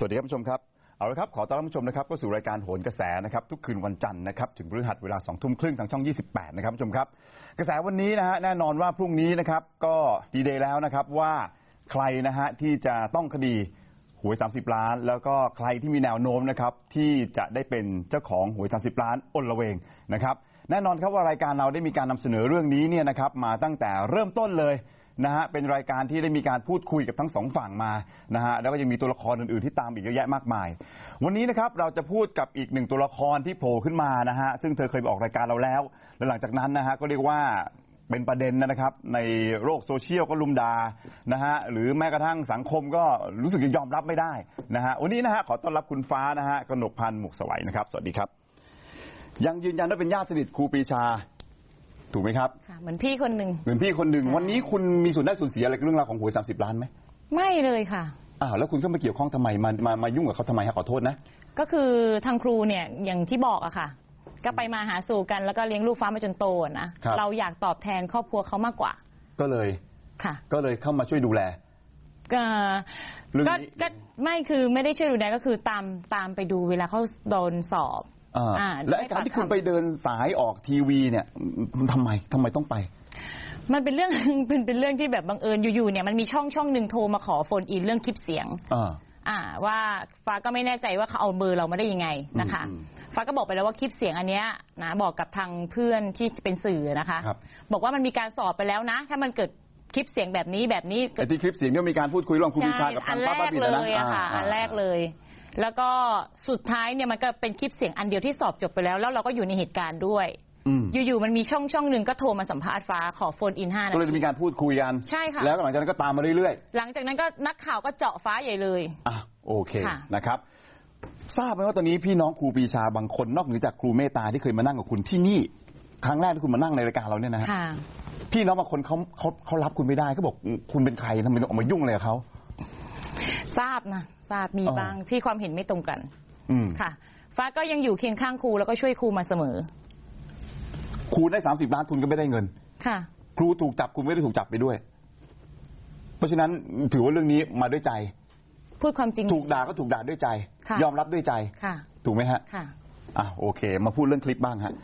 สวัสดีครับผู้ชมครับเอาละครับขอต้อนรับผู้ชมนะครับก็สู่รายการโหนกระแสนะครับทุกคืนวันจันทร์นะครับถึงพฤหัสเวลา2ทุ่มครึ่งทางช่อง 28 นะครับผู้ชมครับ กระแสวันนี้นะฮะแน่นอนว่าพรุ่งนี้นะครับก็ดีเดย์แล้วนะครับว่าใครนะฮะที่จะต้องคดีหวย 30 ล้าน แล้วก็ใครที่มีแนวโน้มนะครับที่จะได้เป็นเจ้าของหวย 30 ล้านอนละเวงนะครับแน่นอนครับว่ารายการเราได้มีการนำเสนอเรื่องนี้เนี่ยนะครับมาตั้งแต่เริ่มต้นเลย นะฮะเป็นรายการที่ได้มีการพูดคุยกับทั้งสองฝั่งมานะฮะแล้วก็ยังมีตัวละครอื่นๆที่ตามอีกเยอะแยะมากมาย วันนี้นะครับเราจะพูดกับอีกหนึ่งตัวละครที่โผล่ขึ้นมานะฮะซึ่งเธอเคยไปออกรายการเราแล้วและหลังจากนั้นนะฮะก็เรียกว่าเป็นประเด็นนะครับในโลกโซเชียลก็ลุมดานะฮะหรือแม้กระทั่งสังคมก็รู้สึกจะยอมรับไม่ได้นะฮะวันนี้นะฮะขอต้อนรับคุณฟ้านะฮะกนกพันธ์หมุกสวัยนะครับ สวัสดีครับ ยังยืนยันว่าเป็นญาติสนิทครูปรีชา ถูกไหมครับค่ะเหมือนพี่คนหนึ่งเหมือนพี่คนหนึ่งใช่วันนี้คุณมีส่วนได้ส่วนเสียอะไรกับเรื่องราวของหวยสามสิบล้านไหมไม่เลยค่ะอ้าวแล้วคุณก็มาเกี่ยวข้องทำไมมามามายุ่งกับเขาทำไมฮะขอโทษนะก็คือทางครูเนี่ยอย่างที่บอกอะค่ะ ก็ไปมาหาสู่กันแล้วก็เลี้ยงลูกฟ้ามาจนโตอะนะครับเราอยากตอบแทนครอบครัวเขามากกว่า ก็เลยค่ะ ก็เลยเข้ามาช่วยดูแลก็เรื่องก็นี้ก็ไม่คือไม่ได้ช่วยดูแลก็คือตามตามไปดูเวลาเขาโดนสอบอ่าอ่า และไอ้การที่คุณไปเดินสายออกทีวีเนี่ยทำไมทำไมต้องไป มันเป็นเรื่องเป็นเป็นเรื่องที่แบบบังเอิญอยู่ๆเนี่ยมันมีช่องช่องหนึ่งโทรมาขอโฟนอินเรื่องคลิปเสียงอ่าอ่าว่าฟ้าก็ไม่แน่ใจว่าเขาเอาเบอร์เรามาได้ยังไงนะคะอืมฟ้าก็บอกไปแล้วว่าคลิปเสียงอันเนี้ยนะบอกกับทางเพื่อนที่เป็นสื่อนะคะครับบอกว่ามันมีการสอบไปแล้วนะ ถ้ามันเกิดคลิปเสียงแบบนี้แบบนี้เกิไอ้ดที่คลิปเสียงเนี่ยมีการพูดคุยระหว่างครูปรีชากับอัทางนป้าแรบ้ากบินเลนะยอะค่ะาอันแรกเลย แล้วก็สุดท้ายเนี่ยมันก็เป็นคลิปเสียงอันเดียวที่สอบจบไปแล้ว แล้วเราก็อยู่ในเหตุการณ์ด้วยอืมอยู่ๆมันมีช่องช่องหนึ่งก็โทรมาสัมภาษณ์ฟ้าขอโฟนอินห้านาก็เลยที มีการพูดคุยกันใช่ค่ะ แล้วหลังจากนั้นก็ตามมาเรื่อยหลังจากนั้นก็นักข่าวก็เจาะฟ้าใหญ่เลย ๆอะโอเคค่ะ นะครับ ทราบไหมว่าตอนนี้พี่น้องครูปรีชาบางคนนอกเหนือจากครูเมตตาที่เคยมานั่งกับคุณที่นี่ ครั้งแรกที่คุณมานั่งในรายการเราเนี่ยนะฮะ ค่ะ พี่น้องบางคนเขาเขาเขารับคุณไม่ได้เขาบอกคุณเป็นใครทำไมต้องออกมายุ่งอะไรกับเขา ทราบนะทราบมีอ๋อบ้างที่ความเห็นไม่ตรงกันอืมค่ะ ฟ้าก็ยังอยู่เคียงข้างครูแล้วก็ช่วยครูมาเสมอ ครูได้สามสิบล้านคุณก็ไม่ได้เงิน ค่ะ ครูถูกจับคุณไม่ได้ถูกจับไปด้วย เพราะฉะนั้นถือว่าเรื่องนี้มาด้วยใจ พูดความจริง ถูกด่าก็ถูกด่าด้วยใจ ค่ะ ยอมรับด้วยใจ ค่ะ ถูกไหมฮะ ค่ะ อะโอเค มาพูดเรื่องคลิปบ้างฮะ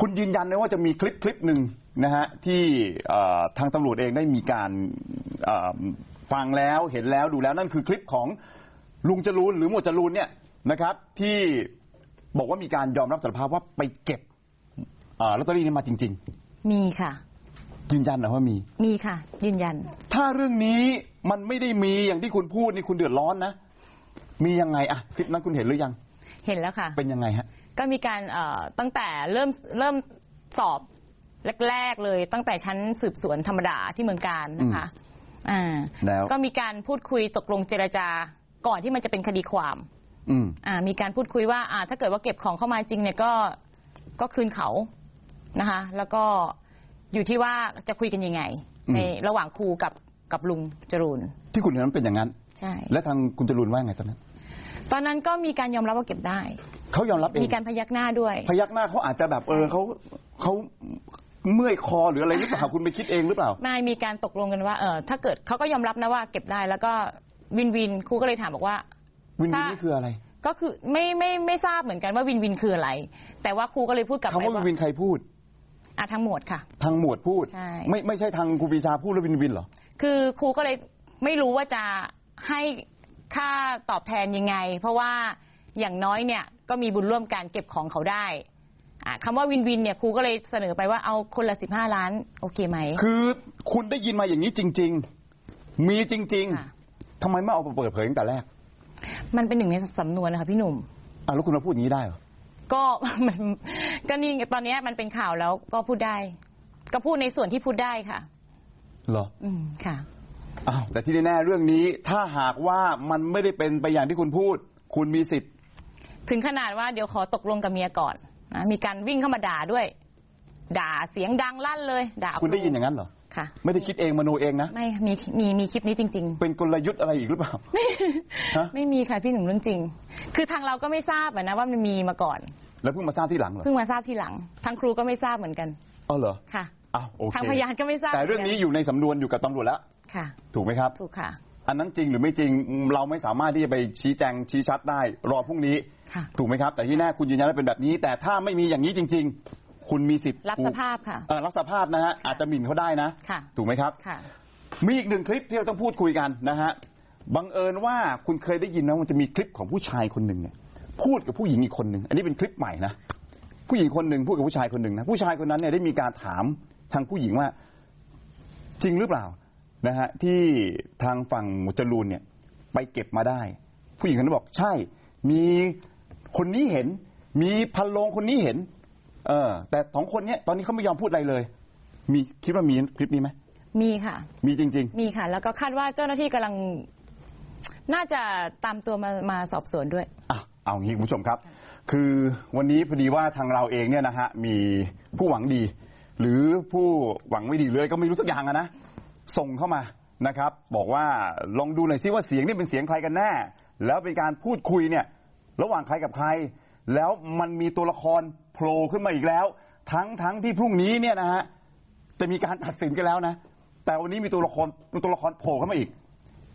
คุณยืนยันนะว่าจะมีคลิปคลิปหนึ่งนะฮะที่เอ่อทางตำรวจเองได้มีการเอ่อ ฟังแล้วเห็นแล้วดูแล้วนั่นคือคลิปของลุงจรูนหรือหมวดจรูนเนี่ยนะครับที่บอกว่ามีการยอมรับสารภาพว่าไปเก็บเอ่อลอตเตอรี่นี้มาจริงมีค่ะๆยืนยันนะว่ามี มีค่ะ ยืนยัน ถ้าเรื่องนี้มันไม่ได้มีอย่างที่คุณพูดนี่คุณเดือดร้อนนะ มียังไงอะคลิปนั้นคุณเห็นหรือยัง เห็นแล้วค่ะ เป็นยังไงฮะ ก็มีการเอ่อตั้งแต่เริ่มเริ่มสอบแรก ๆ เลย ตั้งแต่ชั้นสืบสวนธรรมดาที่เมืองการนะคะ อ่าแล้วก็มีการพูดคุยตกลงเจรจาก่อนที่มันจะเป็นคดีความอืมอ่ามีการพูดคุยว่าอ่าถ้าเกิดว่าเก็บของเข้ามาจริงเนี่ยก็ก็คืนเขานะคะ แล้วก็อยู่ที่ว่าจะคุยกันยังไงอืมในระหว่างครูกับกับลุงจรูน ที่คุณเห็นนั้นเป็นอย่างนั้นใช่และทางคุณจรูนว่าไงตอนนั้น ตอนนั้นก็มีการยอมรับว่าเก็บได้เขายอมรับเองมีการพยักหน้าด้วย พยักหน้าเขาอาจจะแบบเออเขาเขา เมื่อยคอหรืออะไรหรือเปล่าคุณไปคิดเองหรือเปล่า ไม่มีการตกลงกันว่าเออถ้าเกิดเขาก็ยอมรับนะว่าเก็บได้แล้วก็วินวินครูก็เลยถามบอกว่า วินวินถ้านี่คืออะไรก็คือไม่ไม่ไม่ทราบเหมือนกันว่าวินวินคืออะไร แต่ว่าครูก็เลยพูดกลับคำไปว่าวินว่าวินใครพูดอะทั้งหมดค่ะ ทางหมวดพูดใช่ไม่ไม่ใช่ทางครูปรีชาพูดแล้ววินวินเหรอคือครูก็เลยไม่รู้ว่าจะให้ค่าตอบแทนยังไง เพราะว่าอย่างน้อยเนี่ยก็มีบุญร่วมกันเก็บของเขาได้ อะคำว่าวินวินเนี่ยครูก็เลยเสนอไปว่าเอาคนละสิบห้าล้าน โอเคไหม คือคุณได้ยินมาอย่างนี้จริง ๆ มีจริง ค่ะ ๆทำไมไม่เอามาเปิดเผยตั้งแต่แรกมันเป็นหนึ่งในสำนวนนะคะพี่หนุ่ม อะแล้วคุณมาพูดอย่างนี้ได้เหรอก็ มันก็นี่ไงตอนเนี้ยมันเป็นข่าวแล้วก็พูดได้ ก็พูดในส่วนที่พูดได้ค่ะ เหรอ อืมค่ะ อ้าวแต่ที่แน่ๆเรื่องนี้ถ้าหากว่ามันไม่ได้เป็นไปอย่างที่คุณพูด คุณมีสิทธิ์ ถึงขนาดว่าเดี๋ยวขอตกลงกับเมียก่อน นะมีการวิ่งเข้ามาด่าด้วย ด่าเสียงดังลั่นเลย ด่าคุณได้ยินอย่างนั้นเหรอค่ะ ไม่ได้คิดเองมโนเองนะไม่มีมีมีคลิปนี้จริงเป็นกลยุทธ์อะไรอีกหรือเปล่าฮะๆไม่มีค่ะพี่หนุ่มเรื่องจริง คือทางเราก็ไม่ทราบอะนะว่ามันมีมาก่อน แล้วเพิ่งมาทราบที่หลังเหรอเพิ่งมาทราบทีหลัง ทางครูก็ไม่ทราบเหมือนกันอ๋อเหรอค่ะอ้าวโอเคทางพยานก็ไม่ทราบแต่เรื่องนี้อยู่ในสำนวนอยู่กับตำรวจแล้วค่ะ ถูกไหมครับ ถูกค่ะ อันนั้นจริงหรือไม่จริงเราไม่สามารถที่จะไปชี้แจงชี้ชัดได้รอพรุ่งนี้ค่ะถูกไหมครับแต่ที่แน่คุณยืนยันว่าเป็นแบบนี้แต่ถ้าไม่มีอย่างนี้จริงๆคุณมีสิทธิ์รับสภาพค่ะเอ่อรับสภาพนะฮะอาจจะหมิ่นเขาได้นะค่ะถูกไหมครับค่ะมีอีกหนึ่งคลิปที่เราต้องพูดคุยกันนะฮะบังเอิญว่าคุณเคยได้ยินนะมันจะมีคลิปของผู้ชายคนหนึ่งเนี่ยพูดกับผู้หญิงอีกคนหนึ่งอันนี้เป็นคลิปใหม่นะผู้หญิงคนหนึ่งพูดกับผู้ชายคนหนึ่งนะผู้ชายคนนั้นเนี่ยได้มีการถามทางผู้หญิงว่า จริงหรือเปล่า นะฮะที่ทางฝั่งหมวดจรูนเนี่ยไปเก็บมาได้ ผู้หญิงคนนั้นบอกใช่ มีคนนี้เห็น มีพันโลงคนนี้เห็น เออ แต่สองคนเนี้ยตอนนี้เขาไม่ยอมพูดอะไรเลย มีคิดว่ามีคลิปนี้ไหมมีค่ะ มีจริงๆมีค่ะ แล้วก็คาดว่าเจ้าหน้าที่กำลัง น่าจะตามตัวมามาสอบสวนด้วยอะเอางี้คุณผู้ชมครับ คือวันนี้พอดีว่าทางเราเองเนี่ยนะฮะมีผู้หวังดี หรือผู้หวังไม่ดีเลยก็ไม่รู้สักอย่างอะนะ ส่งเข้ามานะครับบอกว่าลองดูหน่อยซิว่าเสียงนี่เป็นเสียงใครกันแน่แล้วเป็นการพูดคุยเนี่ยระหว่างใครกับใคร แล้วมันมีตัวละครโผล่ขึ้นมาอีกแล้ว ทั้งทั้งที่พรุ่งนี้เนี่ยนะฮะจะมีการตัดสินกันแล้วนะ แต่วันนี้มีตัวละครตัวละครโผล่เข้ามาอีก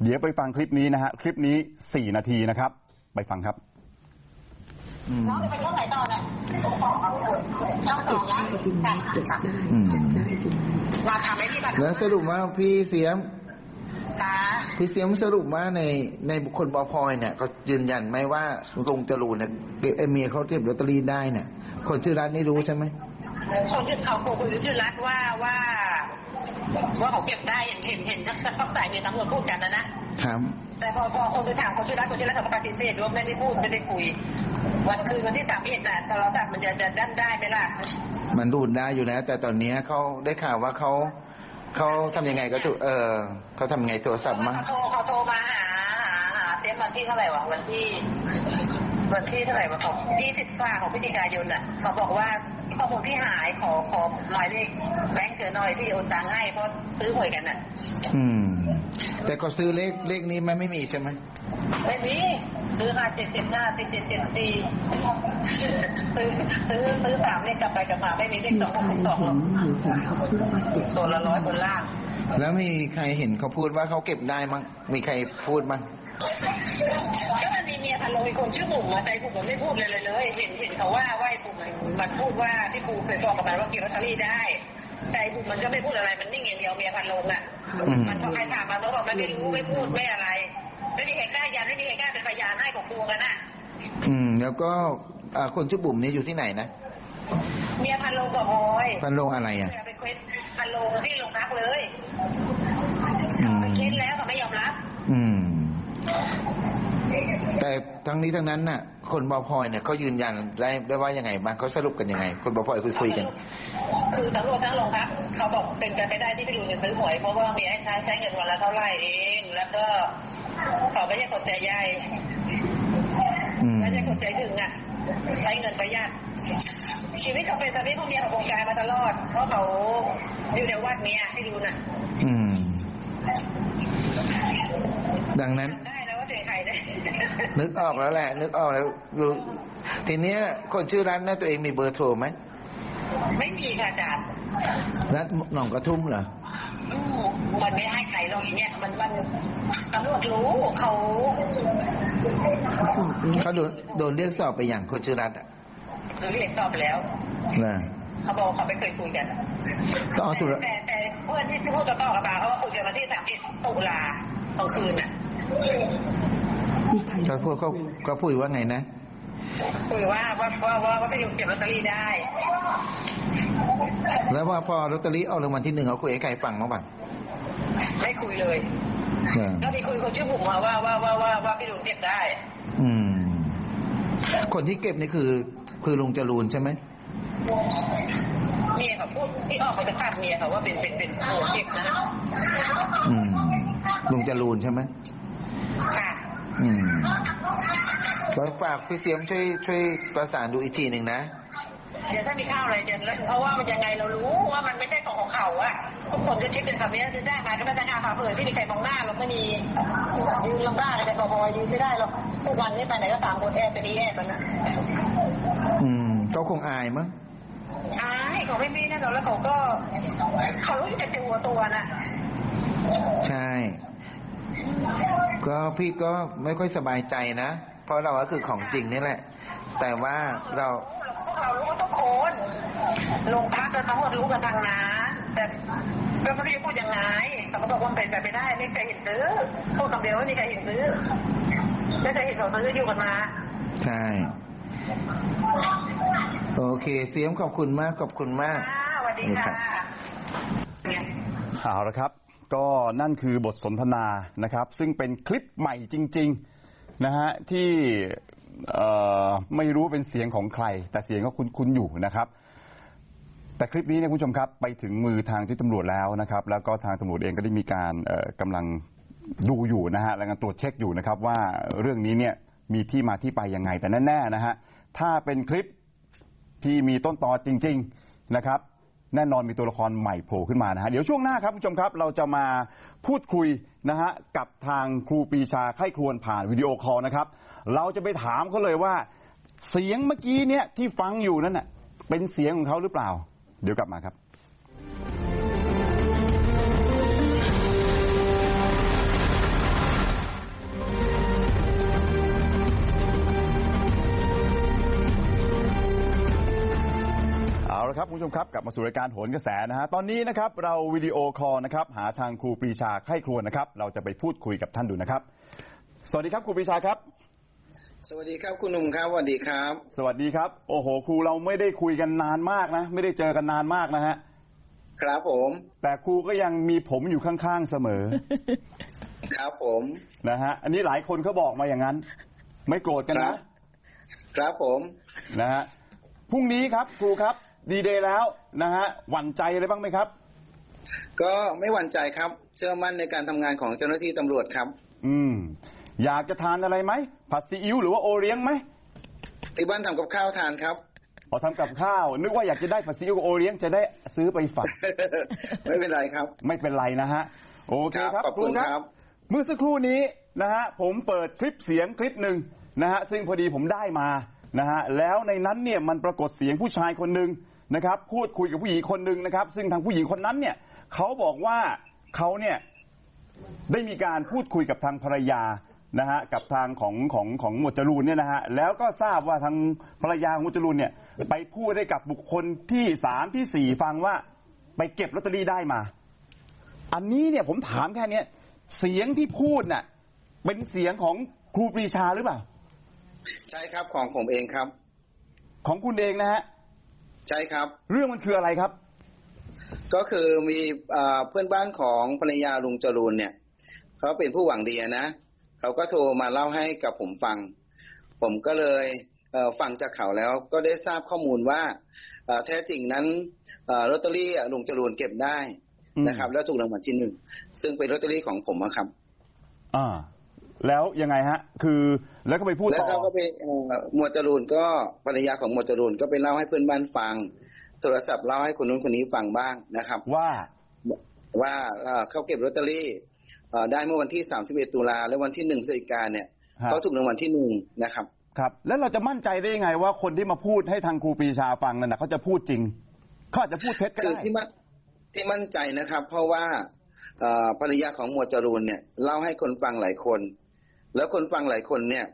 เดี๋ยวไปฟังคลิปนี้นะฮะคลิปนี้สี่นาทีนะครับ ไปฟังครับ น้องจะไปเท่าไหร่ต่อเนี่ยช่องสองนะค่ะอืมราคาไม่ที่บัตรแล้วสรุปว่าพี่เสียมนะพี่เสียมสรุปว่าในในบุคคลบอพลอยเนี่ยเขายืนยันไหมว่าลุงจรูนเนี่ยเก็บไอ้เมียเขาเก็บลอตเตอรี่ได้เนี่ยคนชื่อรัฐนี่รู้ใช่ไหมคนที่เขาโกคุณชื่อรัฐว่าว่าว่าเขาเก็บได้เห็นเห็นเห็นทักทักสายมีตำรวจพูดกันนะนะครับแต่พอพอคนไปถามคนชื่อรัฐคนชื่อรัฐเขาปฏิเสธว่าไม่ได้พูดไม่ได้คุย วันคืนวันที่สามเอ็ดน่ะโทรศัพท์มันจะจะดันได้ไหมล่ะ มันดูดได้อยู่แล้ว แต่ตอนเนี้ยเขาได้ข่าวว่าเขาเขาทำยังไงก็ถูกเออเขาทำยังไงโทรศัพท์มั้งเขาโทรเขาโทรมาหาหาหาเต็มวันที่เท่าไหร่วะวันที่ วันที่เท่าไหร่วะของยี่สิบสามของพฤศจิกายนอะเขาบอกว่าข้อมูลที่หายขอขอหมายเลขแบงค์เธอหน่อยที่โอนตังค์ให้เพราะซื้อหวยกันอะ อืม แต่เขาซื้อเลขเลขนี้มันไม่มีใช่ไหมไม่มีซื้อห้าเจ็ดเจ็ดห้าเจ็ดเจ็ดเจ็ดสี่ซื้อซื้อซื้อสามเลขกลับไปกลับมาไม่มีเลขสองหกสองหรอกตัวละร้อยบนล่าง แล้วมีใครเห็นเขาพูดว่าเขาเก็บได้มั้งมีใครพูดมั้ง ก็มันมีเมียพันโลงอีกคนชื่อบุ๋มอะแต่บุ๋มมันไม่พูดเลยเลยเลยเห็นเห็นเขาว่าว่าไอ้บุ๋มมันมันพูดว่าที่ปูเคยบอกกับมันว่าเก็บลอตเตอรี่ได้ แต่ไอ้บุ๋มมันก็ไม่พูดอะไรมันนิ่งอย่างเดียวเมียพันโลงอะอืมมันพอใครถามมันก็บอกมันไม่รู้ไม่พูดไม่อะไร ไม่มีใครกล้ายันไม่มีใครกล้าเป็นพยานให้ของครูกันน่ะอืม แล้วก็อ่าคนชื่อบุ๋มนี่อยู่ที่ไหนนะเมียพันโลงกับโอยพันโรงอะไรอะไปเควสพันโลงที่โรงพักเลยอืมไปเค้นแล้วเขาไม่ยอมรับ อืม แต่ทั้งนี้ทั้งนั้นน่ะ คนบอพลอยเนี่ยเขายืนยันได้ได้ว่ายังไงบ้างเขาสรุปกันยังไง คนบอพลอยคุยคุยกันคือตำรวจทั้งโรงพักเขาบอกเป็นไปไม่ได้ที่พี่ดูจะซื้อหวยเพราะว่ามีให้ใช้ใช้เงินวันละเท่าไหร่เอง แล้วก็เขาไม่ใช่คนใจใหญ่อืมไม่ใช่คนใจถึงอะใช้เงินประหยัดชีวิตเขาเป็นสามีพวกเมียของวงการมาตลอด เพราะเขาอยู่ในวัดเนี้ยให้ดูน่ะอืมดังนั้น นใครได้นึกออกแล้วแหละ นึกออกแล้วรู้ทีเนี้ย คนชื่อรัฐน่ะตัวเองมีเบอร์โทรไหมไม่มีค่ะอาจารย์รัฐหนองกระทุ่มเหรออืมมันไม่ให้ใครหรอกอย่างเงี้ยมันมันตำรวจรู้เขาเขาโดนโดนเรียกสอบไปอย่างคนชื่อรัฐอะคือเรียกสอบไปแล้วนะเขาบอกเขาไม่เคยคุยกันต้องเอาสุรแต่แต่เพื่อนที่พูดกับต่อกับมาเขาว่าคุยกันวันที่สามสิบตุลาตอนคืนน่ะ เขาพูดเขาเขาพูดว่าไงนะคุยว่าว่าว่าว่าว่าไปอยู่เก็บลอตเตอรี่ได้ แล้วว่าพอลอตเตอรี่ออกรางวัลที่หนึ่งเขาคุยให้ใครฟังบ้างปะไม่คุยเลยก็มีคุยคนชื่อบุ๋มมาว่าว่าว่าว่าว่าพี่ลุงเก็บได้ อืม คนที่เก็บนี่คือ คือลุงจรูนใช่ไหมเมียเขาพูดที่ออกเขาจะฆ่าเมียเขาว่าเป็นเป็นเป็นตัวเก็บนะอืมลุงจรูนใช่ไหมค่ะอืม แล้วฝากพี่เสียมช่วยช่วยประสานดูอีกทีหนึ่งนะ เดี๋ยวถ้ามีข้าวอะไรจะเพราะว่ามันยังไงเรารู้ว่ามันไม่ใช่ของของเขาอะทุกคนก็คิดเป็นแบบนี้ซื้อได้มาก็ไม่ได้ค่าผ่าเผยไม่มีใครมองหน้าเราไม่มียืนลำบากแต่พอยืนไม่ได้หรอกทุกวันนี้ไปไหนก็ตามคนแอบไปดีแอบมันนะอืมเขาคงอายมั้งอายเขาไม่มีแน่นอนแล้วเขาก็เขารู้จักตัวตัวน่ะใช่ ก็พี่ก็ไม่ค่อยสบายใจนะ เพราะเราก็คือของจริงนี่แหละ แต่ว่าเราพวกเรารู้กันทุกคนโรงพักก็ทั้งหมดรู้กันทางนั้น แต่ก็ไม่รู้จะพูดยังไงแต่ก็บอกว่าเป็นไปไม่ได้ไม่เคยเห็นซื้อพูดคำเดียวไม่มีใครเห็นซื้อไม่เคยเห็นเขาซื้ออยู่กันมา ใช่ โอเค เสียมขอบคุณมากขอบคุณมากค่ะสวัสดีค่ะเอาละครับ ก็นั่นคือบทสนทนานะครับซึ่งเป็นคลิปใหม่จริงๆนะฮะที่ไม่รู้เป็นเสียงของใคร แต่เสียงก็คุ้นๆอยู่นะครับ แต่คลิปนี้เนี่ยคุณผู้ชมครับไปถึงมือทางที่ตำรวจแล้วนะครับ แล้วก็ทางตำรวจเองก็ได้มีการกำลังดูอยู่นะฮะและการตรวจเช็คอยู่นะครับ ว่าเรื่องนี้เนี่ยมีที่มาที่ไปยังไงแต่แน่ๆนะฮะถ้าเป็นคลิปที่มีต้นตอจริง ๆนะครับ แน่นอนมีตัวละครใหม่โผล่ขึ้นมานะฮะเดี๋ยวช่วงหน้าครับคุณผู้ชมครับเราจะมาพูดคุยนะฮะกับทางครูปีชาไข้ครวรผ่านวิดีโอคอลนะครับ เราจะไปถามเขาเลยว่า เสียงเมื่อกี้เนี่ยที่ฟังอยู่นั่นน่ะเป็นเสียงของเขาหรือเปล่า เดี๋ยวกลับมาครับ ละครับคุณผู้ชมครับกลับมาสู่รายการโหนกระแสนะฮะตอนนี้นะครับเราวิดีโอคอลนะครับหาทางครูปรีชาไข้ครวญนะครับ เราจะไปพูดคุยกับท่านดูนะครับ สวัสดีครับครูปรีชาครับ สวัสดีครับคุณหนุ่มครับสวัสดีครับ สวัสดีครับ โอ้โหครูเราไม่ได้คุยกันนานมากนะ ไม่ได้เจอกันนานมากนะฮะครับผม แต่ครูก็ยังมีผมอยู่ข้างๆเสมอ ครับผมนะฮะอันนี้หลายคนเขาบอกมาอย่างนั้น ไม่โกรธกันครันะบครับผมนะฮะพรุ่งนี้ครับครูครับ ดีเดย์แล้วนะฮะหวั่นใจอะไรบ้างไหมครับ ก็ไม่หวั่นใจครับ เชื่อมั่นในการทำงานของเจ้าหน้าที่ตำรวจครับ อืม อยากจะทานอะไรไหมผัดซีอิ๊วหรือว่าโอเลี้ยงไหมที่บ้านทำกับข้าวทานครับพอทำกับข้าว นึกว่าอยากจะได้ผัดซีอิ๊วกับโอเลี้ยงจะได้ซื้อไปฝาก ไม่เป็นไรครับ ไม่เป็นไรนะฮะ โอเคครับขอบคุณครับ เมื่อสักครู่นี้นะฮะผมเปิดคลิปเสียงคลิปหนึ่งนะฮะซึ่งพอดีผมได้มานะฮะแล้วในนั้นเนี่ยมันปรากฏเสียงผู้ชายคนหนึ่ง นะครับพูดคุยกับผู้หญิงคนหนึ่งนะครับซึ่งทางผู้หญิงคนนั้นเนี่ยเขาบอกว่าเขาเนี่ยได้มีการพูดคุยกับทางภรรยานะฮะกับทางของของของหมวดจรูนเนี่ยนะฮะแล้วก็ทราบว่าทางภรรยาของหมวดจรูนเนี่ยไปพูดได้กับบุคคลที่สามที่สี่ฟังว่าไปเก็บลอตเตอรี่ได้มา อันนี้เนี่ยผมถามแค่เนี้ยเสียงที่พูดน่ะเป็นเสียงของครูปรีชาหรือเปล่า ใช่ครับของผมเองครับ ของคุณเองนะฮะ ใช่ครับ เรื่องมันคืออะไรครับ ก็คือมีเอ่อเพื่อนบ้านของภรรยาลุงจรูนเนี่ยเขาเป็นผู้หวังดีนะเขาก็โทรมาเล่าให้กับผมฟัง ผมก็เลยเอ่อฟังจากเขาแล้วก็ได้ทราบข้อมูลว่าเอ่อแท้จริงนั้นเอ่อลอตเตอรี่อะลุงจรูนเก็บได้อืมนะครับ แล้วถูกรางวัลที่หนึ่งซึ่งเป็นลอตเตอรี่ของผมอะครับ อ่า แล้วยังไงฮะ คือแล้วก็ไปพูดแล้วต่อเขาก็ไปเอ่อหมวดจรูนก็ภรรยาของหมวดจรูนก็ไปเล่าให้เพื่อนบ้านฟัง โทรศัพท์เล่าให้คนนู้นคนนี้ฟังบ้างนะครับ ว่าว่าเอ่อเขาเก็บลอตเตอรี่เอ่อได้เมื่อวันที่ 31 ตุลาและวันที่ 1 พฤศจิกาเนี่ยฮะเขาถูกรางวัลที่หนึ่งนะครับ ครับ แล้วเราจะมั่นใจได้ยังไงว่าคนที่มาพูดให้ทางครูปรีชาฟังนั่นนะเขาจะพูดจริงเขาอาจจะพูดเท็จก็คือได้ที่มั่นที่มั่นใจนะครับ เพราะว่าเอ่อภรรยาของหมวดจรูนเนี่ยเล่าให้คนฟังหลายคน แล้วคนฟังหลายคนเนี่ย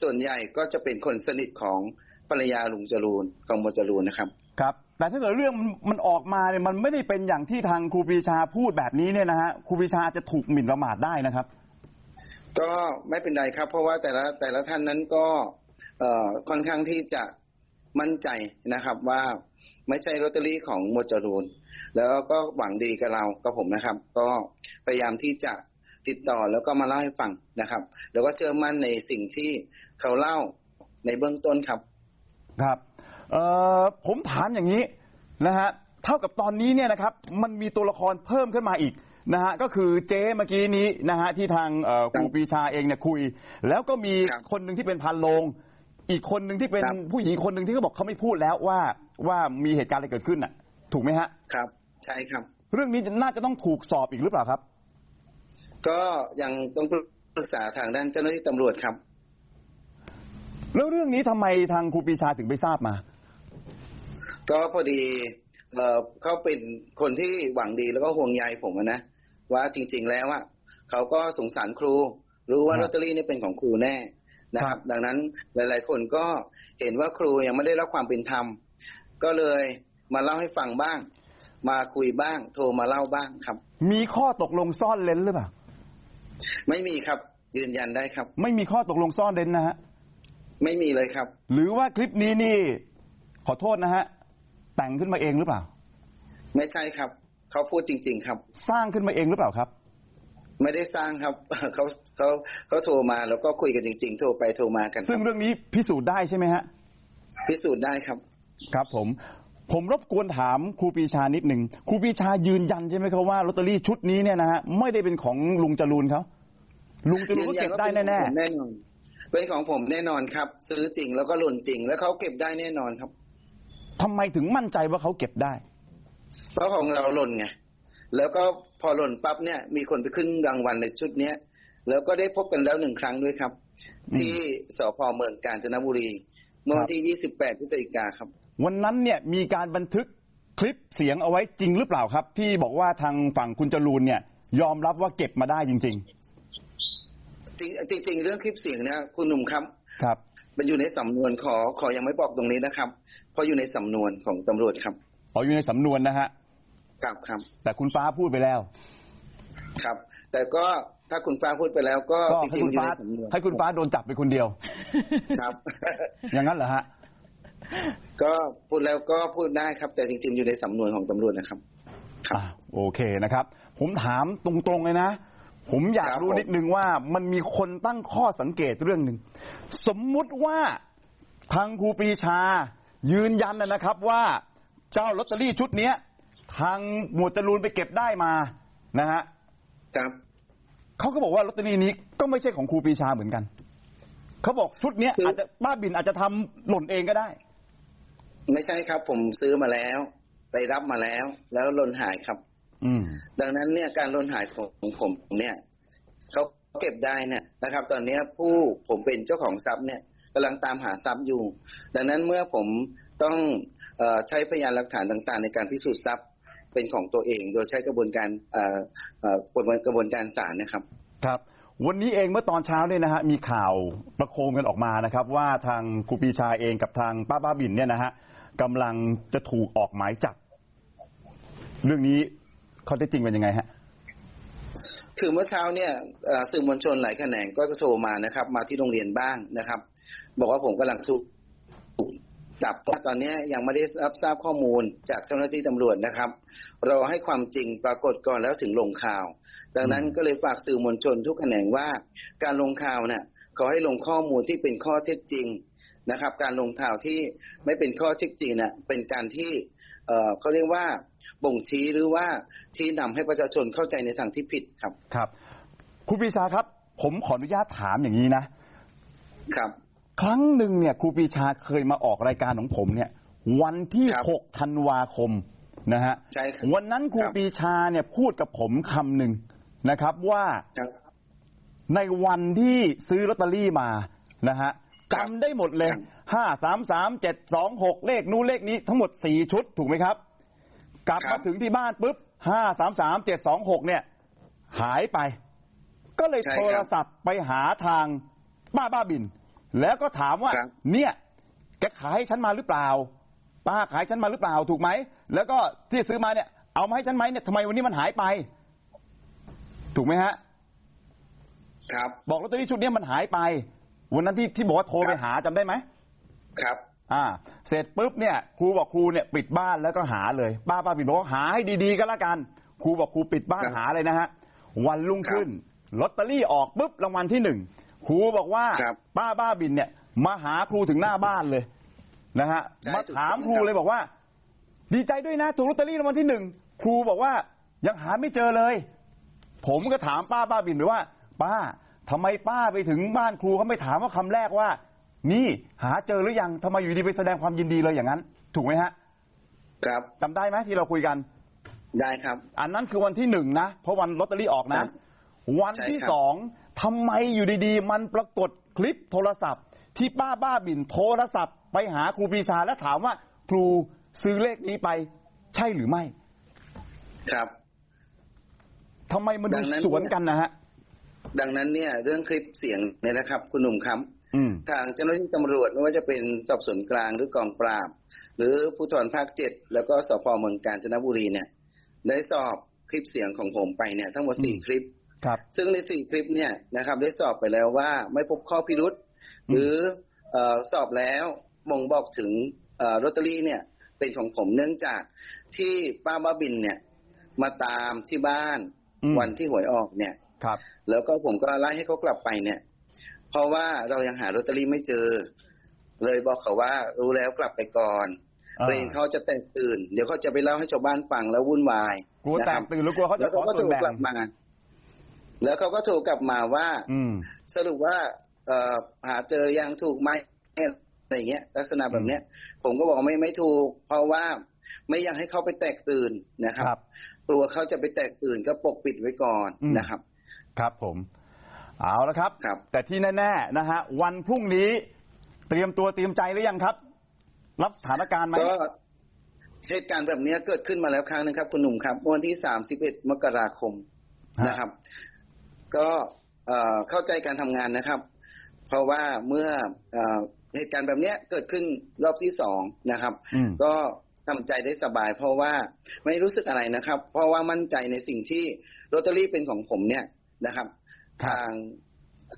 ส่วนใหญ่ก็จะเป็นคนสนิทของภรรยาลุงจรูนของหมวดจรูนนะครับครับ แต่ถ้าเกิดเรื่องมันมันออกมาเนี่ยมันไม่ได้เป็นอย่างที่ทางครูปรีชาพูดแบบนี้เนี่ยนะฮะครูปรีชาอาจจะถูกหมิ่นประมาทได้นะครับ ก็ไม่เป็นไรครับ เพราะว่าแต่ละแต่ละท่านนั้นก็เอ่อค่อนข้างที่จะมั่นใจนะครับว่าไม่ใช่ลอตเตอรี่ของหมวดจรูนแล้วก็หวังดีกับเรากับผมนะครับ ก็พยายามที่จะ ติดต่อแล้วก็มาเล่าให้ฟังนะครับ แล้วก็เชื่อมั่นในสิ่งที่เขาเล่าในเบื้องต้นครับครับเอ่อผมถามอย่างนี้นะฮะเท่ากับตอนนี้เนี่ยนะครับ มันมีตัวละครเพิ่มขึ้นมาอีกนะฮะก็คือเจ๊เมื่อกี้นี้นะฮะที่ทางเอ่อครูปรีชาเองเนี่ยคุย แล้วก็มีครับคนหนึ่งที่เป็นพันโลง อีกคนหนึ่งที่เป็นครับผู้หญิงคนหนึ่งที่เขาบอกเขาไม่พูดแล้วว่าว่ามีเหตุการณ์อะไรเกิดขึ้นน่ะ ถูกไหมฮะครับ ใช่ครับ เรื่องนี้น่าจะต้องถูกสอบอีกหรือเปล่าครับ ก็ยังต้องปรึกษาทางด้านเจ้าหน้าที่ตำรวจครับ แล้วเรื่องนี้ทำไมทางครูปรีชาถึงไปทราบมา ก็พอดีเอ่อเขาเป็นคนที่หวังดีแล้วก็ห่วงใยผมอะนะว่าจริงๆแล้วอะเขาก็สงสารครู รู้ว่าครับลอตเตอรี่นี่เป็นของครูแน่นะครับ ดังนั้นหลาย ๆ คนก็เห็นว่าครูยังไม่ได้รับความเป็นธรรม ก็เลยมาเล่าให้ฟังบ้าง มาคุยบ้าง โทรมาเล่าบ้างครับ มีข้อตกลงซ่อนเลนหรือเปล่า ไม่มีครับ ยืนยันได้ครับ ไม่มีข้อตกลงซ่อนเลนนะฮะไม่มีเลยครับ หรือว่าคลิปนี้นี่ ขอโทษนะฮะแต่งขึ้นมาเองหรือเปล่า ไม่ใช่ครับเขาพูดจริง ๆ ครับ สร้างขึ้นมาเองหรือเปล่าครับ ไม่ได้สร้างครับเขาเขาเขาโทรมาแล้วก็คุยกันจริง ๆ โทรไปโทรมากันคซึ่รังบเรื่องนี้พิสูจน์ได้ใช่ไหมฮะพิสูจน์ได้ครับ ครับผม ผมรบกวนถามครูปรีชานิดหนึ่งครูปรีชายืนยันใช่ไหมครับว่าลอตเตอรี่ชุดนี้เนี่ยนะฮะไม่ได้เป็นของลุงจรูนเขาลุงจรูนก็เก็บได้แน่ยืยัว่าเป็นของผมแน่นอนเป็นของผมแน่นอนครับ ซื้อจริงแล้วก็หล่นจริง แล้วเขาเก็บได้แน่นอนครับๆทำไมถึงมั่นใจว่าเขาเก็บได้ เพราะของเราหล่นไงแล้วก็พอหล่นปั๊บเนี่ย มีคนไปขึ้นรางวัลในชุดเนี้ยแล้วก็ได้พบกันแล้วหนึ่งครั้งด้วยครับอืมที่สพเมืองกาญจนบุรีเมื่อวันที่ 28 พฤศจิกาครับ วันนั้นเนี่ยมีการบันทึกคลิปเสียงเอาไว้จริงหรือเปล่าครับ ที่บอกว่าทางฝั่งคุณจรูนเนี่ย ยอมรับว่าเก็บมาได้จริงจริงจริงๆเรื่องคลิปเสียงเนี่ยคุณหนุ่มครับๆครับ มันอยู่ในสำนวนขอขอยังไม่บอกตรงนี้นะครับเพราะอยู่ในสำนวนของตำรวจครับขออยู่ในสำนวนนะฮะครับครับแต่คุณฟ้าพูดไปแล้ว ครับ แต่ก็ถ้าคุณฟ้าพูดไปแล้วก็ก็จให้ริงคุๆณอยู่ฟ้าในสำนวนให้คุณฟ้าโดนจับไปคนเดียว ครับ อย่างนั้นเหรอฮะ ก็พูดแล้วก็พูดได้ครับ แต่จริงๆอยู่ในสำนวนของตำรวจนะครับครับอะโอเคนะครับ ผมถามตรงๆเลยนะ ผมอยากครับรู้ผมนิดนึงว่ามันมีคนตั้งข้อสังเกตเรื่องหนึ่งสมมุติว่าทางครูปรีชา ยืนยันนะครับว่าเจ้าลอตเตอรี่ชุดเนี้ย ทางหมวดจรูนไปเก็บได้มานะฮะครับเขาก็บอกว่าลอตเตอรี่นี้ก็ไม่ใช่ของครูปรีชาเหมือนกันเขาบอกชุดเนี้ยคือออาจจะบ้าบินอาจจะทำหล่นเองก็ได้ ไม่ใช่ครับ ผมซื้อมาแล้ว ไปรับมาแล้ว แล้วหล่นหายครับ อืมดังนั้นเนี่ยการหล่นหายของผมเนี่ยเขาเก็บได้เนี่ยนะครับ ตอนเนี้ยผู้ผมเป็นเจ้าของทรัพย์เนี่ยกำลังตามหาทรัพย์อยู่ ดังนั้นเมื่อผมต้องเออใช้พยานหลักฐานต่างๆ ในการพิสูจน์ทรัพย์เป็นของตัวเอง โดยใช้กระบวนการเอ่อเอ่อกระบวนกระบวนการศาลนะครับ ครับ วันนี้เองเมื่อตอนเช้าเนี่ยนะฮะมีข่าวประโคมกันออกมานะครับ ว่าทางครูปรีชาเองกับทางป้าบ้าบินเนี่ยนะฮะ กำลังจะถูกออกหมายจับเรื่องนี้ข้อเท็จจริงเป็นยังไงฮะคือเมื่อเช้าเนี่ยสื่อมวลชนหลายแขนงก็จะโทรมานะครับ มาที่โรงเรียนบ้างนะครับ บอกว่าผมกำลังถูกจับเพราตอนนี้ยังไม่ได้รับทราบข้อมูลจากเจ้าหน้าที่ตำรวจนะครับรอให้ความจริงปรากฏก่อนแล้วถึงลงข่าว ดังนั้นก็เลยฝากสื่อมวลชนทุกแขนงว่า การลงข่าวเนี่ยขอให้ลงข้อมูลที่เป็นข้อเท็จจริง นะครับ การลงข่าวที่ไม่เป็นข้อเท็จจริงน่ะเป็นการที่เอ่อเขาเรียกว่าบ่งชี้หรือว่าที่นำให้ประชาชนเข้าใจในทางที่ผิดครับครับครูปรีชาครับ ผมขออนุญาตถามอย่างนี้นะครับ ครั้งหนึ่งเนี่ยครูปรีชาเคยมาออกรายการของผมเนี่ย วันที่ครับ6ธันวาคมนะฮะใช่ครับวันนั้นครูครับปรีชาเนี่ยพูดกับผมคำหนึ่งนะครับว่าครับในวันที่ซื้อลอตเตอรี่มานะฮะครับ จำได้หมดเลยครับห้าสามสามเจ็ดสองหกเลขนู้นเลขนี้ทั้งหมดสี่ชุดถูกไหมครับ กลับครัมาบถึงที่บ้านปุ๊บห้าสามสามเจ็ดสองหกเนี่ย หายไป ก็เลยใช่โทครรับศัพท์ไปหาทางป้าบ้าบิน แล้วก็ถามว่าครับเนี่ยแกขายให้ฉันมาหรือเปล่า ป้าขายฉันมาหรือเปล่าถูกไหม แล้วก็ที่ซื้อมาเนี่ย เอามาให้ฉันไหมเนี่ยทำไมวันนี้มันหายไป ถูกไหมฮะ ครับ บอกลอตเตอรี่ชุดเนี้ยมันหายไป วันนั้นที่ที่บอกว่าโทรไปหาจำได้ไหมครับ อ่า เสร็จปุ๊บเนี่ยครูบอกครูเนี่ยปิดบ้านแล้วก็หาเลย ป้าป้าบินบอกว่าหาให้ดีๆก็แล้วกันครูบอกครูปิดบ้านครับหาเลยนะฮะวันรุ่งขึ้นลอตเตอรี่ออกปุ๊บรางวัลที่หนึ่งครูบอกว่าครับป้าบ้าบินเนี่ยมาหาครูถึงหน้าบ้านเลยนะฮะใช่มาถามถูกต้องครูเลยบอกว่า ดีใจด้วยนะถูกลอตเตอรี่รางวัลที่หนึ่งครูบอกว่ายังหาไม่เจอเลย ผมก็ถามป้าบ้าบินไปว่า ป้า ทำไมป้าไปถึงบ้านครูเขาไม่ถามว่าคำแรกว่านี่หาเจอหรือยังทำไมอยู่ดีไปแสดงความยินดีเลยอย่างนั้นถูกไหมฮะครับจำได้ไหมที่เราคุยกันได้ครับ อันนั้นคือวันที่หนึ่งนะเพราะวันลอตเตอรี่ออกนะครับวันที่ใช่ครับสองทำไมอยู่ดีๆ มันปรากฏคลิปโทรศัพท์ ที่ป้าบ้าบินโทรศัพท์ ไปหาครูปรีชาและถามว่า ครูซื้อเลขนี้ไป ใช่หรือไม่ ครับทำไมมันดัดูงนั้นสวนกันนะฮะ ดังนั้นเนี่ย เรื่องคลิปเสียงเนี่ยนะครับ คุณหนุ่มครับอืมทางเจ้าหน้าที่ตำรวจไม่ว่าจะเป็นสอบสวนกลางหรือกองปราบ หรือภูธรภาคเจ็ดแล้วก็สพเมืองกาญจนบุรีเนี่ย ได้สอบคลิปเสียงของผมไปเนี่ย ทั้งหมดสี่อืมคลิปครับ ซึ่งในสี่คลิปเนี่ยนะครับ ได้สอบไปแล้วว่าไม่พบข้อพิรุษอืมหรือเออสอบแล้วบ่งบอกถึงเอ่อลอตเตอรี่เนี่ย เป็นของผมเนื่องจากที่ป้าบ้าบินเนี่ย มาตามที่บ้านอืมวันที่หวยออกเนี่ย ครับ แล้วก็ผมก็ไล่ให้เขากลับไปเนี่ย เพราะว่าเรายังหาลอตเตอรี่ไม่เจอ เลยบอกเขาว่า รู้แล้วกลับไปก่อนอ่าเกรงเขาจะแตกตื่น เดี๋ยวเขาจะไปเล่าให้ชาวบ้านฟังแล้ววุ่นวายกลัวนะแตครักบตื่นหรือกลัวเขาแล้จะวขเขาอก็ส่โทวนรแบ่งกลับมา แล้วเขาก็โทรกลับมาว่า อืมสรุปว่าเอ่อหาเจอยังถูกไหมอะไรอย่างเงี้ย ลักษณะแบบเนี้ย ผมก็บอกว่าไม่ไม่ถูก เพราะว่าไม่อยากให้เขาไปแตกตื่นนะครับครับกลัวเขาจะไปแตกตื่นก็ปกปิดไว้ก่อนอืมนะครับ ครับผมเอาละครับครับแต่ที่แน่ๆนะฮะวันพรุ่งนี้เตรียมตัวเตรียมใจหรือยังครับ รับสถานการณ์ไหมก็เหตุการณ์แบบเนี้ยเกิดขึ้นมาแล้วครั้งหนึงครับ คุณหนุ่มครับเมื่อวันที่31มกราคมฮะนะครับ ก็เอ่อเข้าใจการทำงานนะครับ เพราะว่าเมื่อเอ่อเหตุการณ์แบบเนี้ยเกิดขึ้นรอบที่สองนะครับอืมก็ทำใจได้สบาย เพราะว่าไม่รู้สึกอะไรนะครับ เพราะว่ามั่นใจในสิ่งที่ลอตเตอรี่เป็นของผมเนี่ย นะครับ ทาง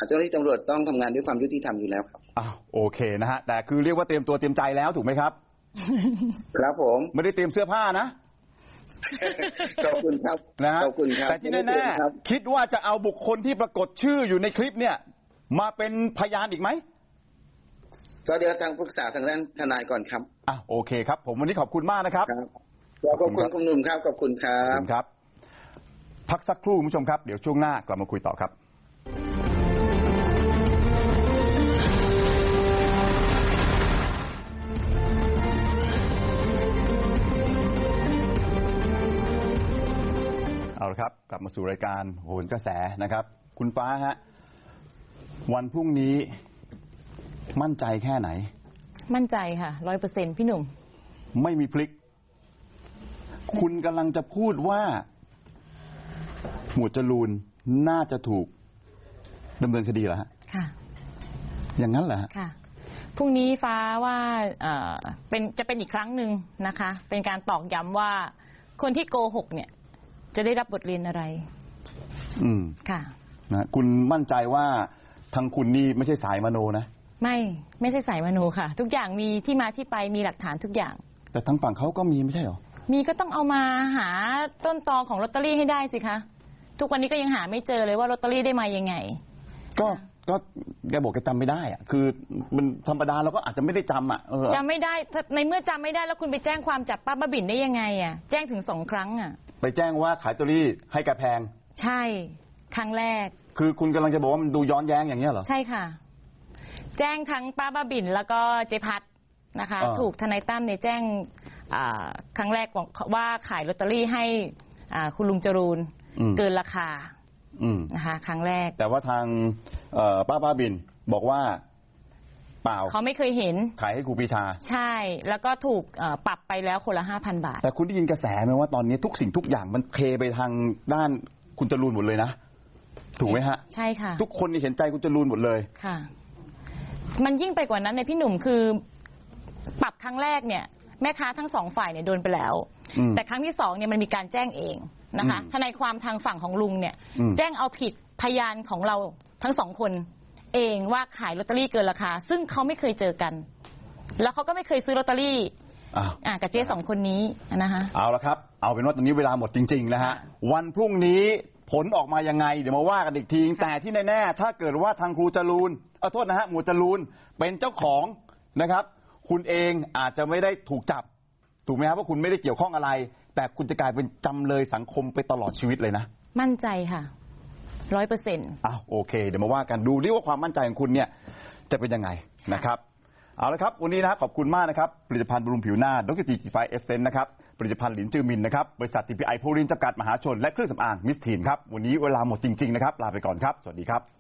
เจ้าหน้าที่ตำรวจต้องทำงานด้วยความยุติธรรมอยู่แล้วครับอ้าวโอเคนะฮะแต่คือเรียกว่าเตรียมตัวเตรียมใจแล้วถูกไหมครับครับผมไม่ได้เตรียมเสื้อผ้านะขอบคุณครับนะฮะขอบคุณครับแต่ที่ไม่แน่ได้เตรียมครับๆคิดว่าจะเอาบุคคลที่ปรากฏชื่ออยู่ในคลิปเนี่ย มาเป็นพยานอีกไหมก็เดี๋ยวทางปรึกษาทางด้านทนายก่อนครับอะโอเคครับ ผมวันนี้ขอบคุณมากนะครับครับขอบคุณคุณหนุ่มครับขอบคุณครัขอบบคุณครับ พักสักครู่คุณผู้ชมครับเดี๋ยวช่วงหน้ากลับมาคุยต่อครับเอาละครับกลับมาสู่รายการโหนกระแสนะครับ คุณฟ้าฮะวันพรุ่งนี้มั่นใจแค่ไหน มั่นใจค่ะร้อยเปอร์เซ็นพี่หนุ่ม ไม่มีพลิก คุณกำลังจะพูดว่า หมวดจรูนน่าจะถูกดำเนินคดีเหรอฮะค่ะ อย่างนั้นเหรอฮะค่ะพรุ่งนี้ฟ้าว่าเอ่อเป็นจะเป็นอีกครั้งหนึ่งนะคะ เป็นการตอกย้ำว่าคนที่โกหกเนี่ย จะได้รับบทเรียนอะไร อืมค่ะนะคุณมั่นใจว่าทางคุณนี่ไม่ใช่สายมโนนะไม่ไม่ใช่สายมโนค่ะ ทุกอย่างมีที่มาที่ไปมีหลักฐานทุกอย่าง แต่ทางฝั่งเขาก็มีไม่ใช่เหรอ มีก็ต้องเอามาหาต้นตอของลอตเตอรี่ให้ได้สิคะ ทุกวันนี้ก็ยังหาไม่เจอเลยว่าลอตเตอรี่ได้มายังไง ก็ก็แกบอกแกจำไม่ได้อะคือมันธรรมดาเราก็อาจจะไม่ได้จำอะเออจำไม่ได้ถ้าในเมื่อจำไม่ได้แล้วคุณไปแจ้งความจับป้าบ้าบินได้ยังไงอะ แจ้งถึงสองครั้งอะ ไปแจ้งว่าขายตัวรี่ให้แกแพง ใช่ ครั้งแรก คือคุณกำลังจะบอกว่ามันดูย้อนแย้งอย่างเงี้ยเหรอ ใช่ค่ะ แจ้งทั้งป้าบ้าบินแล้วก็เจพัดนะคะ อ่า ถูกทนายตั้มเนี่ยแจ้งอ่า ครั้งแรกว่าขายลอตเตอรี่ให้อ่าคุณลุงจรูนอืมเกินราคาอืมนะคะครั้งแรก แต่ว่าทางเอ่อป้าบ้าบินบอกว่าเปล่าเขาไม่เคยเห็น ขายให้ครูปรีชา ใช่ แล้วก็ถูกเอ่อปรับไปแล้วคนละห้าพันบาท แต่คุณได้ยินกระแสไหมว่าตอนนี้ทุกสิ่งทุกอย่างมันเทไปทางด้านคุณจรูนหมดเลยนะ ถูกไหมฮะ ใช่ค่ะ ทุกคนนี่เห็นใจคุณจรูนหมดเลยค่ะ มันยิ่งไปกว่านั้นในยพี่หนุ่มคือ ปรับครั้งแรกเนี่ย แม่ค้าทั้งสองฝ่ายเนี่ยโดนไปแล้วอืมแต่ครั้งที่สองเนี่ยมันมีการแจ้งเองนะคะอืมทนายความทางฝั่งของลุงเนี่ยอืมแจ้งเอาผิดพยานของเราทั้งสองคนเองว่าขายลอตเตอรี่เกินราคา ซึ่งเขาไม่เคยเจอกัน แล้วเขาก็ไม่เคยซื้อลอตเตอรี่อ้าวอ่ากับเจ๊สองคนนี้นะคะเอาละครับ เอาเป็นว่าตอนนี้เวลาหมดจริง ๆ นะฮะ วันพรุ่งนี้ผลออกมายังไง เดี๋ยวมาว่ากันอีกทีแต่ที่แน่ๆถ้าเกิดว่าทางครูจรูนเออโทษนะฮะหมวดจรูนเป็นเจ้าของนะครับ คุณเองอาจจะไม่ได้ถูกจับถูกไหมครับว่าคุณไม่ได้เกี่ยวข้องอะไร แต่คุณจะกลายเป็นจำเลยสังคมไปตลอดชีวิตเลยนะมั่นใจค่ะร้อยเปอร์เซ็นต์อ้าวโอเค เดี๋ยวมาว่ากันดูดิว่าความมั่นใจของคุณเนี่ยจะเป็นยังไงนะครับเอาละครับ วันนี้นะครับขอบคุณมากนะครับ ผลิตภัณฑ์บำรุงผิวหน้าดรจีจีไฟเอฟเซนนะครับ ผลิตภัณฑ์หลินจือมินนะครับ บริษัททีพีไอโพลินจำกัดมหาชน และเครื่องสำอางมิสทีนครับ วันนี้เวลาหมดจริง ๆ นะครับ ลาไปก่อนครับ สวัสดีครับ